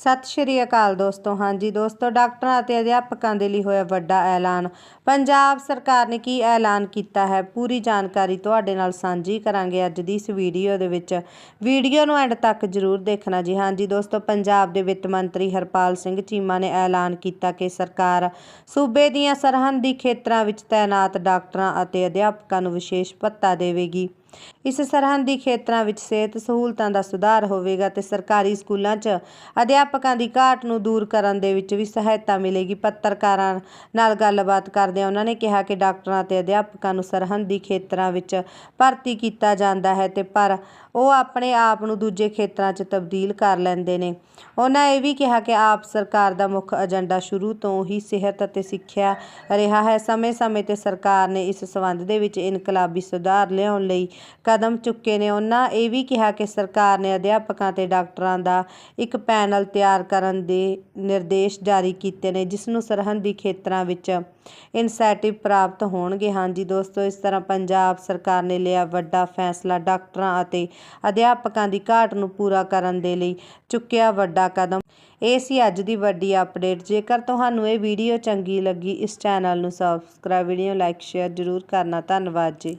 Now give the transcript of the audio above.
ਸਤਿ ਸ਼੍ਰੀ ਅਕਾਲ ਦੋਸਤੋ। ਹਾਂਜੀ ਦੋਸਤੋ, ਡਾਕਟਰਾਂ ਅਤੇ ਅਧਿਆਪਕਾਂ ਦੇ ਲਈ ਹੋਇਆ ਵੱਡਾ ਐਲਾਨ। ਪੰਜਾਬ ਸਰਕਾਰ ਨੇ ਕੀ ਐਲਾਨ ਕੀਤਾ ਹੈ, ਪੂਰੀ ਜਾਣਕਾਰੀ ਤੁਹਾਡੇ ਨਾਲ ਸਾਂਝੀ ਕਰਾਂਗੇ ਅੱਜ ਦੀ ਇਸ ਵੀਡੀਓ ਦੇ ਵਿੱਚ। ਵੀਡੀਓ ਨੂੰ ਐਂਡ ਤੱਕ ਜ਼ਰੂਰ ਦੇਖਣਾ ਜੀ। ਹਾਂਜੀ ਦੋਸਤੋ, ਪੰਜਾਬ ਦੇ ਵਿੱਤ ਮੰਤਰੀ ਹਰਪਾਲ ਸਿੰਘ ਚੀਮਾ ਨੇ ਐਲਾਨ ਕੀਤਾ ਕਿ ਸਰਕਾਰ ਸੂਬੇ ਦੀਆਂ ਸਰਹੱਦੀ ਖੇਤਰਾਂ ਵਿੱਚ ਤਾਇਨਾਤ ਡਾਕਟਰਾਂ ਅਤੇ ਅਧਿਆਪਕਾਂ ਨੂੰ ਵਿਸ਼ੇਸ਼ ਭੱਤਾ ਦੇਵੇਗੀ। ਇਸ ਸਰਹੱਦੀ ਖੇਤਰਾਂ ਵਿੱਚ ਸਿਹਤ ਸਹੂਲਤਾਂ ਦਾ ਸੁਧਾਰ ਹੋਵੇਗਾ ਤੇ ਸਰਕਾਰੀ ਸਕੂਲਾਂ 'ਚ ਅਧਿਆਪਕਾਂ ਦੀ ਘਾਟ ਨੂੰ ਦੂਰ ਕਰਨ ਦੇ ਵਿੱਚ ਵੀ ਸਹਾਇਤਾ ਮਿਲੇਗੀ। ਪੱਤਰਕਾਰਾਂ ਨਾਲ ਗੱਲਬਾਤ ਕਰਦਿਆਂ ਉਹਨਾਂ ਨੇ ਕਿਹਾ ਕਿ ਡਾਕਟਰਾਂ ਤੇ ਅਧਿਆਪਕਾਂ ਨੂੰ ਸਰਹੱਦੀ ਖੇਤਰਾਂ ਵਿੱਚ ਭਰਤੀ ਕੀਤਾ ਜਾਂਦਾ ਹੈ ਤੇ ਪਰ ਉਹ ਆਪਣੇ ਆਪ ਨੂੰ ਦੂਜੇ ਖੇਤਰਾਂ 'ਚ ਤਬਦੀਲ ਕਰ ਲੈਂਦੇ ਨੇ। ਉਹਨਾਂ ਇਹ ਵੀ ਕਿਹਾ ਕਿ ਆਪ ਸਰਕਾਰ ਦਾ ਮੁੱਖ ਏਜੰਡਾ ਸ਼ੁਰੂ ਤੋਂ ਹੀ ਸਿਹਤ ਅਤੇ ਸਿੱਖਿਆ ਰਿਹਾ ਹੈ। ਸਮੇਂ-ਸਮੇਂ ਤੇ ਸਰਕਾਰ ਨੇ ਇਸ ਸੰਬੰਧ ਦੇ ਵਿੱਚ ਇਨਕਲਾਬੀ ਸੁਧਾਰ ਲਿਆਉਣ ਲਈ ਕਦਮ ਚੁੱਕੇ ਨੇ ਉਹਨਾਂ। ਇਹ ਵੀ ਕਿਹਾ ਕਿ ਸਰਕਾਰ ਨੇ ਅਧਿਆਪਕਾਂ ਤੇ ਡਾਕਟਰਾਂ ਦਾ ਇੱਕ ਪੈਨਲ ਤਿਆਰ ਕਰਨ ਦੇ ਨਿਰਦੇਸ਼ ਜਾਰੀ ਕੀਤੇ ਨੇ, ਜਿਸ ਨੂੰ ਸਰਹੱਦੀ ਖੇਤਰਾਂ ਵਿੱਚ ਇਨਸੈਂਟਿਵ ਪ੍ਰਾਪਤ ਹੋਣਗੇ। ਹਾਂਜੀ ਦੋਸਤੋ, ਇਸ ਤਰ੍ਹਾਂ ਪੰਜਾਬ ਸਰਕਾਰ ਨੇ ਲਿਆ ਵੱਡਾ ਫੈਸਲਾ। ਡਾਕਟਰਾਂ ਅਤੇ ਅਧਿਆਪਕਾਂ ਦੀ ਘਾਟ ਨੂੰ ਪੂਰਾ ਕਰਨ ਦੇ ਲਈ ਚੁੱਕਿਆ ਵੱਡਾ ਕਦਮ। ਇਹ ਸੀ ਅੱਜ ਦੀ ਵੱਡੀ ਅਪਡੇਟ। ਜੇਕਰ ਤੁਹਾਨੂੰ ਇਹ ਵੀਡੀਓ ਚੰਗੀ ਲੱਗੀ, ਇਸ ਚੈਨਲ ਨੂੰ ਸਬਸਕ੍ਰਾਈਬ ਵੀਡੀਓ ਲਾਈਕ ਸ਼ੇਅਰ ਜ਼ਰੂਰ ਕਰਨਾ। ਧੰਨਵਾਦ ਜੀ।